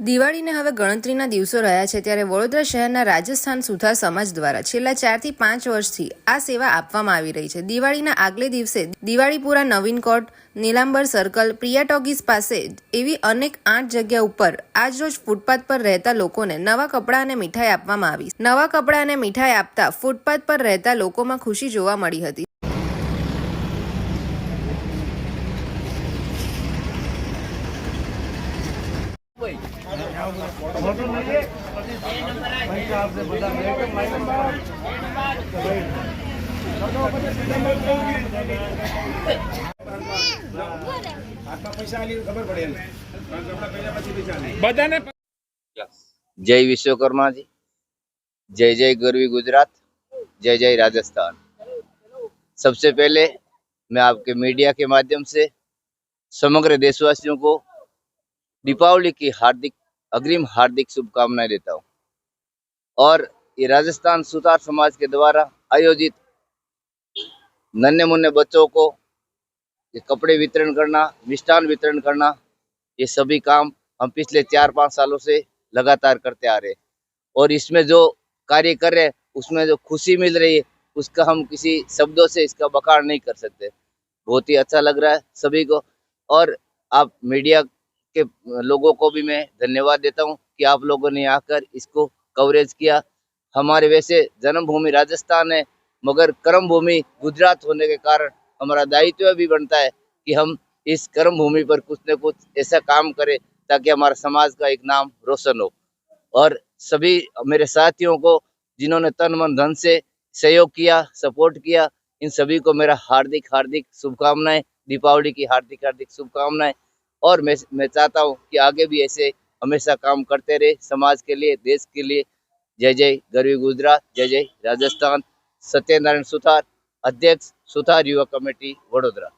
દિવાળીને હવે ગણતરીના દિવસો રહ્યા છે ત્યારે વડોદરા શહેરના રાજસ્થાન સુથાર સમાજ દ્વારા છેલ્લા ચારથી પાંચ વર્ષથી આ સેવા આપવામાં આવી રહી છે. દિવાળીના આગલે દિવસે દિવાળીપુરા નવીન કોટ નીલાંબર સર્કલ, પ્રિયા ટોગીસ પાસે એવી અનેક આઠ જગ્યા ઉપર આજરોજ ફૂટપાથ પર રહેતા લોકોને નવા કપડાં અને મીઠાઈ આપવામાં આવી. નવા કપડાં અને મીઠાઈ આપતા ફૂટપાથ પર રહેતા લોકોમાં ખુશી જોવા મળી હતી. હાથમાં પૈસા આલી ખબર પડે એમ કારણ કે આપણા પૈસા પછી પૈસા નહીં બધાને जय विश्वकर्मा जी जय जय गरवी गुजरात जय जय राजस्थान सबसे पहले मैं आपके मीडिया के माध्यम से समग्र देशवासियों को दीपावली की हार्दिक अग्रिम हार्दिक शुभकामनाएँ देता हूँ। और ये राजस्थान सुतार समाज के द्वारा आयोजित नन्हे मुन्ने बच्चों को ये कपड़े वितरण करना, मिष्ठान वितरण करना, ये सभी काम हम पिछले चार पाँच सालों से लगातार करते आ रहे और इसमें जो कार्य कर रहे उसमें जो खुशी मिल रही है, उसका हम किसी शब्दों से इसका बखान नहीं कर सकते। बहुत ही अच्छा लग रहा है सभी को। और आप मीडिया के लोगों को भी मैं धन्यवाद देता हूँ कि आप लोगों ने आकर इसको कवरेज किया। हमारे वैसे जन्मभूमि राजस्थान है, मगर कर्म भूमि गुजरात होने के कारण हमारा दायित्व भी बनता है कि हम इस कर्म भूमि पर कुछ न कुछ ऐसा काम करें ताकि हमारा समाज का एक नाम रोशन हो। और सभी मेरे साथियों को, जिन्होंने तन मन धन से सहयोग किया सपोर्ट किया, इन सभी को मेरा हार्दिक हार्दिक शुभकामनाएँ, दीपावली की हार्दिक हार्दिक शुभकामनाएँ। और मैं मैं चाहता हूँ कि आगे भी ऐसे हमेशा काम करते रहे समाज के लिए, देश के लिए। जय जय गरवी गुजरात, जय जय राजस्थान। सत्यनारायण सुथार, अध्यक्ष सुथार युवा कमेटी, वडोदरा।